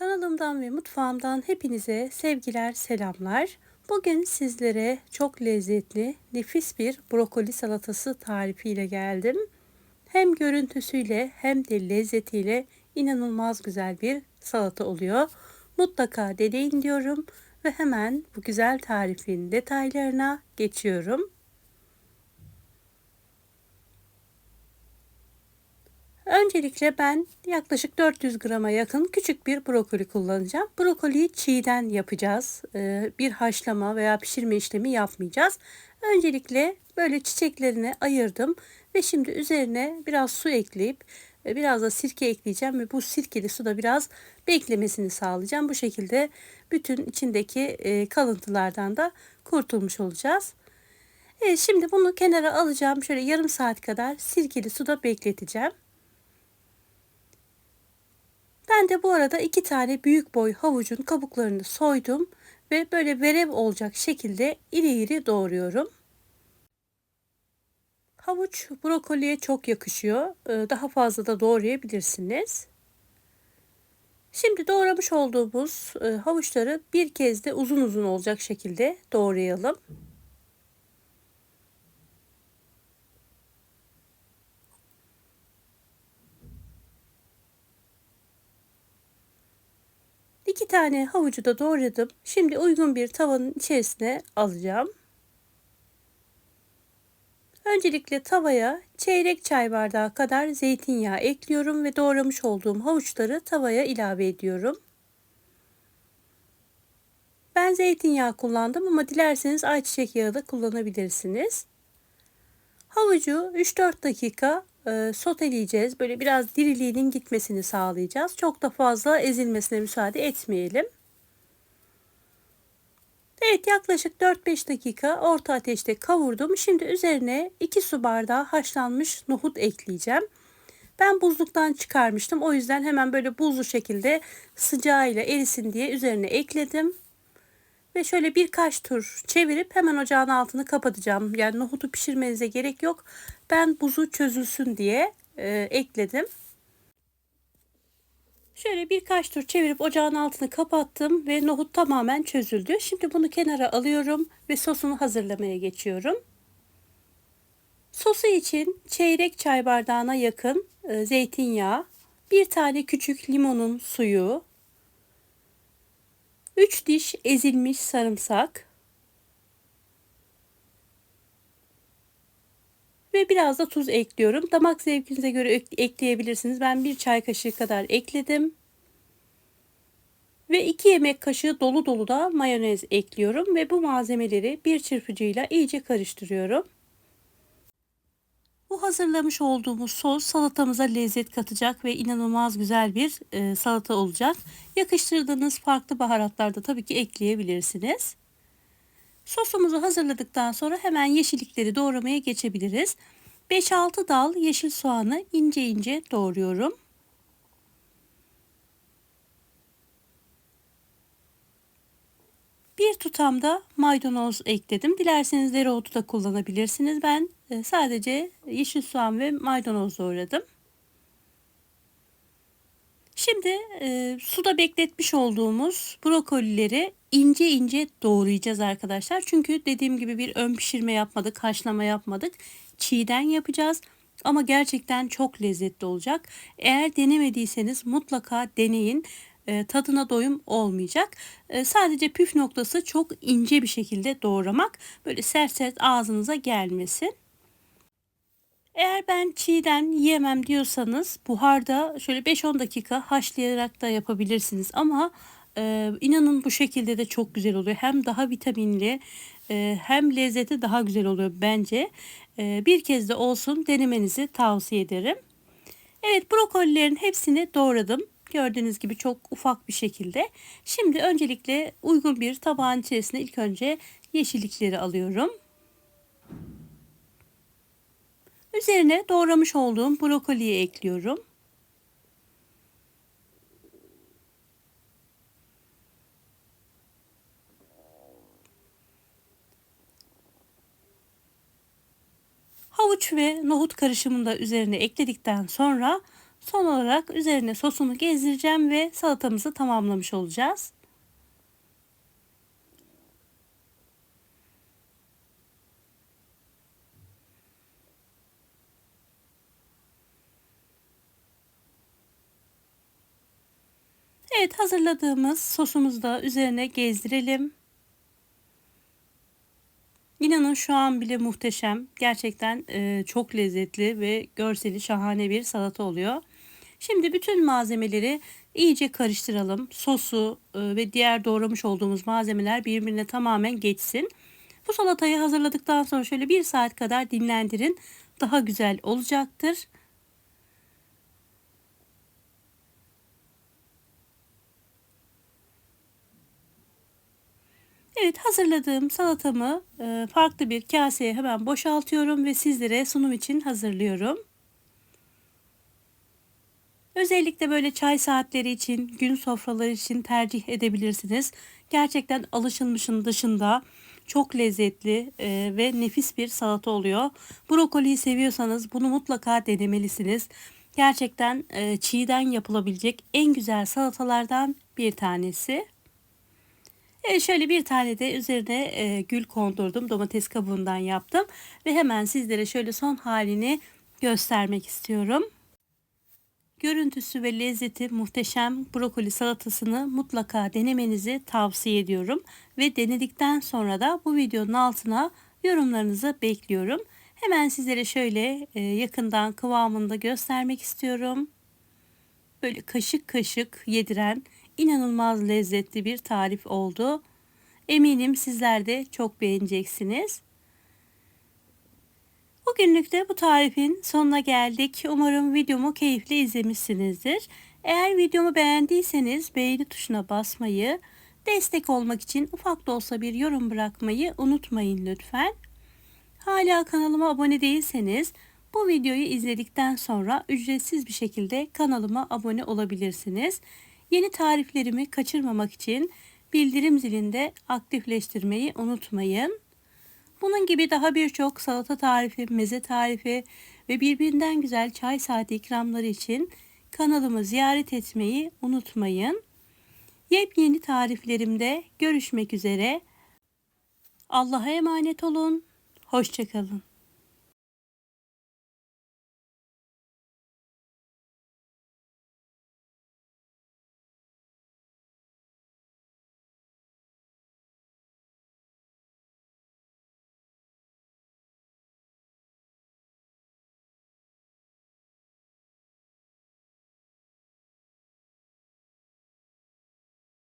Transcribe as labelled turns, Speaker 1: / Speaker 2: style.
Speaker 1: Kanalımdan ve mutfağımdan hepinize sevgiler, selamlar. Bugün sizlere çok lezzetli, nefis bir brokoli salatası tarifiyle geldim. Hem görüntüsüyle hem de lezzetiyle inanılmaz güzel bir salata oluyor. Mutlaka deneyin diyorum ve hemen bu güzel tarifin detaylarına geçiyorum. Öncelikle ben yaklaşık 400 grama yakın küçük bir brokoli kullanacağım. Brokoliyi çiğden yapacağız. Ee, bir haşlama veya pişirme işlemi yapmayacağız. Öncelikle böyle çiçeklerini ayırdım ve şimdi üzerine biraz su ekleyip e, biraz da sirke ekleyeceğim ve bu sirkeli suda biraz beklemesini sağlayacağım. Bu şekilde bütün içindeki e, kalıntılardan da kurtulmuş olacağız. Evet, şimdi bunu kenara alacağım. Şöyle yarım saat kadar sirkeli suda bekleteceğim. Ben de bu arada iki tane büyük boy havucun kabuklarını soydum ve böyle verev olacak şekilde iri iri doğruyorum. Havuç brokoliye çok yakışıyor. Ee, daha fazla da doğrayabilirsiniz. Şimdi doğramış olduğumuz e, havuçları bir kez de uzun uzun olacak şekilde doğrayalım. İki tane havucu da doğradım. Şimdi uygun bir tavanın içerisine alacağım. Öncelikle tavaya çeyrek çay bardağı kadar zeytinyağı ekliyorum ve doğramış olduğum havuçları tavaya ilave ediyorum. Ben zeytinyağı kullandım ama dilerseniz ayçiçek yağı da kullanabilirsiniz. Havucu 3-4 dakika e, soteleyeceğiz. Böyle biraz diriliğinin gitmesini sağlayacağız. Çok da fazla ezilmesine müsaade etmeyelim. Evet yaklaşık 4-5 dakika orta ateşte kavurdum. Şimdi üzerine 2 su bardağı haşlanmış nohut ekleyeceğim. Ben buzluktan çıkarmıştım. O yüzden hemen böyle buzlu şekilde sıcağıyla erisin diye üzerine ekledim. Ve şöyle birkaç tur çevirip hemen ocağın altını kapatacağım. Yani nohutu pişirmenize gerek yok. Ben buzu çözülsün diye e, ekledim. Şöyle birkaç tur çevirip ocağın altını kapattım ve nohut tamamen çözüldü. Şimdi bunu kenara alıyorum ve sosunu hazırlamaya geçiyorum. Sosu için çeyrek çay bardağına yakın e, zeytinyağı, bir tane küçük limonun suyu, 3 diş ezilmiş sarımsak ve biraz da tuz ekliyorum. Damak zevkinize göre ekleyebilirsiniz. Ben bir çay kaşığı kadar ekledim. Ve 2 yemek kaşığı dolu dolu da mayonez ekliyorum ve bu malzemeleri bir çırpıcıyla iyice karıştırıyorum. Bu hazırlamış olduğumuz sos salatamıza lezzet katacak ve inanılmaz güzel bir e, salata olacak. Yakıştırdığınız farklı baharatlar da tabii ki ekleyebilirsiniz. Sosumuzu hazırladıktan sonra hemen yeşillikleri doğramaya geçebiliriz. 5-6 dal yeşil soğanı ince ince doğruyorum. Bir tutam da maydanoz ekledim. Dilerseniz dereotu da kullanabilirsiniz. Ben e, sadece yeşil soğan ve maydanoz doğradım. Şimdi e, suda bekletmiş olduğumuz brokolileri ince ince doğrayacağız arkadaşlar. Çünkü dediğim gibi bir ön pişirme yapmadık, haşlama yapmadık. Çiğden yapacağız. Ama gerçekten çok lezzetli olacak. Eğer denemediyseniz mutlaka deneyin. E, tadına doyum olmayacak. E, sadece püf noktası çok ince bir şekilde doğramak. Böyle sert sert ağzınıza gelmesin. Eğer ben çiğden yiyemem diyorsanız buharda şöyle 5-10 dakika haşlayarak da yapabilirsiniz. Ama e, inanın bu şekilde de çok güzel oluyor. Hem daha vitaminli e, hem lezzeti daha güzel oluyor bence. E, bir kez de olsun denemenizi tavsiye ederim. Evet brokolilerin hepsini doğradım. Gördüğünüz gibi çok ufak bir şekilde. Şimdi öncelikle uygun bir tabağın içerisine ilk önce yeşillikleri alıyorum. Üzerine doğramış olduğum brokoliyi ekliyorum. Havuç ve nohut karışımını da üzerine ekledikten sonra Son olarak üzerine sosunu gezdireceğim ve salatamızı tamamlamış olacağız. Evet hazırladığımız sosumuzu da üzerine gezdirelim. İnanın şu an bile muhteşem. Gerçekten e, çok lezzetli ve görseli şahane bir salata oluyor. Şimdi bütün malzemeleri iyice karıştıralım. Sosu e, ve diğer doğramış olduğumuz malzemeler birbirine tamamen geçsin. Bu salatayı hazırladıktan sonra şöyle bir saat kadar dinlendirin. Daha güzel olacaktır. Evet hazırladığım salatamı e, farklı bir kaseye hemen boşaltıyorum ve sizlere sunum için hazırlıyorum. Özellikle böyle çay saatleri için, gün sofraları için tercih edebilirsiniz. Gerçekten alışılmışın dışında çok lezzetli e, ve nefis bir salata oluyor. Brokoliyi seviyorsanız bunu mutlaka denemelisiniz. Gerçekten e, çiğden yapılabilecek en güzel salatalardan bir tanesi. E şöyle bir tane de üzerine e, gül kondurdum. Domates kabuğundan yaptım. Ve hemen sizlere şöyle son halini göstermek istiyorum. Görüntüsü ve lezzeti muhteşem brokoli salatasını mutlaka denemenizi tavsiye ediyorum. Ve denedikten sonra da bu videonun altına yorumlarınızı bekliyorum. Hemen sizlere şöyle e, yakından kıvamını da göstermek istiyorum. Böyle kaşık kaşık yediren inanılmaz lezzetli bir tarif oldu. Eminim sizler de çok beğeneceksiniz. Bugünlük de bu tarifin sonuna geldik. Umarım videomu keyifle izlemişsinizdir. Eğer videomu beğendiyseniz beğeni tuşuna basmayı, destek olmak için ufak da olsa bir yorum bırakmayı unutmayın lütfen. Hala kanalıma abone değilseniz bu videoyu izledikten sonra ücretsiz bir şekilde kanalıma abone olabilirsiniz. Yeni tariflerimi kaçırmamak için bildirim zilinde aktifleştirmeyi unutmayın. Bunun gibi daha birçok salata tarifi, meze tarifi ve birbirinden güzel çay saati ikramları için kanalımı ziyaret etmeyi unutmayın. Yepyeni tariflerimde görüşmek üzere. Allah'a emanet olun. Hoşçakalın.